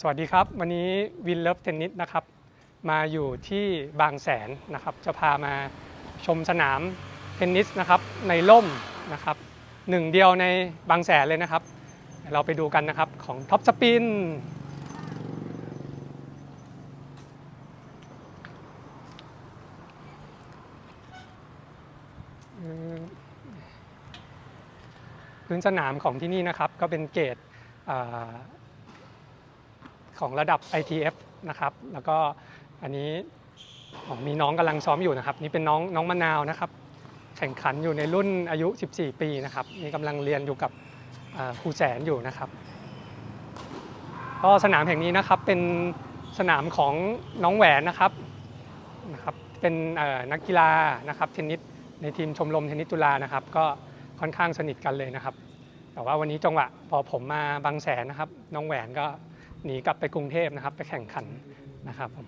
สวัสดีครับ วันนี้วินเลิฟเทนนิสนะครับ มาอยู่ที่บางแสนนะครับ จะพามาชมสนามเทนนิสนะครับในร่มนะครับหนึ่งเดียวในบางแสนเลยนะครับ เราไปดูกันนะครับของท็อปสปินพื้นสนามของที่นี่นะครับก็เป็นเกรดอ่า ของระดับ ITF นะครับ แล้วก็อันนี้มีน้องกำลังซ้อมอยู่นะครับ นี่เป็นน้องน้องมะนาวนะครับ แข่งขันอยู่ในรุ่นอายุ 14 ปีนะครับนี่กำลังเรียนอยู่กับครูแสนอยู่นะครับ ก็สนามแห่งนี้นะครับเป็นสนามของน้องแหวนนะครับนะครับเป็นนักกีฬานะครับเทนนิสในทีมชมรมเทนนิสจุฬานะครับ ก็ค่อนข้างสนิทกันเลยนะครับ แต่ว่าวันนี้จังหวะพอผมมาบางแสนนะครับ น้องแหวนก็ หนีกลับไปกรุงเทพนะครับ ไปแข่งขันนะครับผม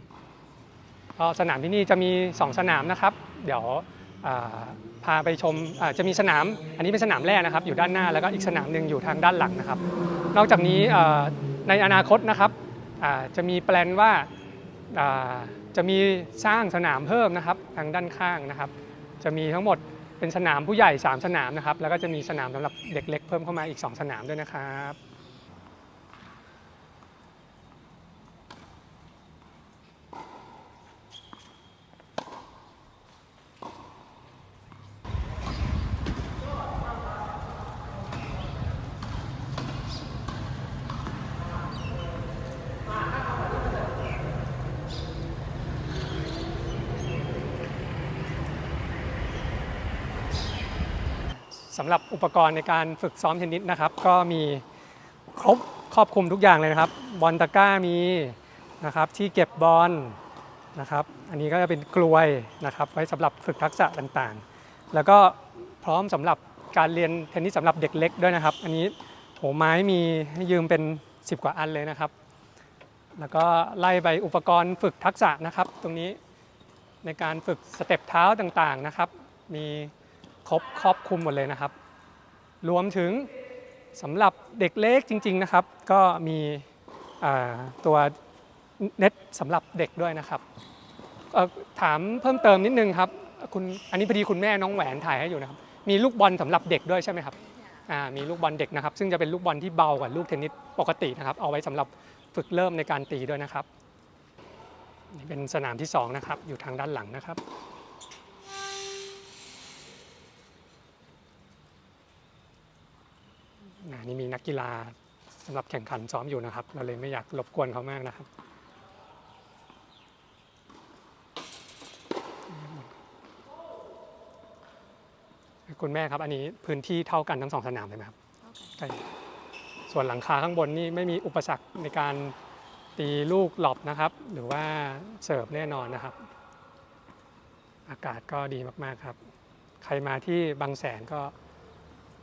ก็สนามที่นี่จะมี 2 สนามนะครับ เดี๋ยวพาไปชมจะมีสนาม อันนี้เป็นสนามแรกนะครับ อยู่ด้านหน้าแล้วก็อีกสนามหนึ่งอยู่ทางด้านหลังนะครับ นอกจากนี้ในอนาคตนะครับจะมีแปลนว่าจะมีสร้างสนามเพิ่มนะครับทางด้านข้างนะครับ จะมีทั้งหมดเป็นสนามผู้ใหญ่ 3 สนามนะครับ แล้วก็จะมีสนามสำหรับเด็กเล็กเพิ่มเข้ามาอีก 2 สนามด้วยนะครับ สำหรับอุปกรณ์ในการฝึกซ้อมเทนนิสนะครับ ก็มีครบครอบคลุมทุกอย่างเลยนะครับ บอลตะกร้ามีนะครับที่เก็บบอลนะครับ อันนี้ก็จะเป็นกลวยนะครับ ไว้สำหรับฝึกทักษะต่างๆ แล้วก็พร้อมสำหรับการเรียนเทนนิสสำหรับเด็กเล็กด้วยนะครับ อันนี้โหไม้มีให้ยืมเป็น 10 กว่าอันเลยนะครับ แล้วก็ไล่ไปอุปกรณ์ฝึกทักษะนะครับ ตรงนี้ในการฝึกสเต็ปเท้าต่างๆนะครับ มี ครบครอบคลุมหมดเลยนะครับ รวมถึงสำหรับเด็กเล็กจริง ๆนะครับ ก็มีตัวเน็ตสำหรับเด็กด้วยนะครับถามเพิ่มเติมนิดนึงครับคุณอันนี้พอดีคุณแม่น้องแหวนถ่ายให้อยู่นะครับ มีลูกบอลสำหรับเด็กด้วยใช่ไหมครับมีลูกบอลเด็กนะครับ ซึ่งจะเป็นลูกบอลที่เบากว่าลูกเทนนิสปกตินะครับ เอาไว้สำหรับฝึกเริ่มในการตีด้วยนะครับนี่เป็นสนามที่สองนะครับอยู่ทางด้านหลังนะครับ นี่มีนักกีฬาสำหรับแข่งขันซ้อมอยู่นะครับ เราเลยไม่อยากรบกวนเขามากนะครับคุณแม่ครับ อันนี้พื้นที่เท่ากันทั้งสองสนามเลยไหมครับใช่ส่วนหลังคาข้างบนนี่ไม่มีอุปสรรคในการตีลูกหลบนะครับ หรือว่าเสิร์ฟแน่นอนนะครับ อากาศก็ดีมาก ๆ ครับ ใครมาที่บางแสนก็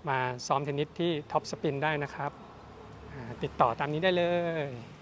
มาซ้อมเทนนิสที่ท็อปสปินได้นะครับ ติดต่อตามนี้ได้เลย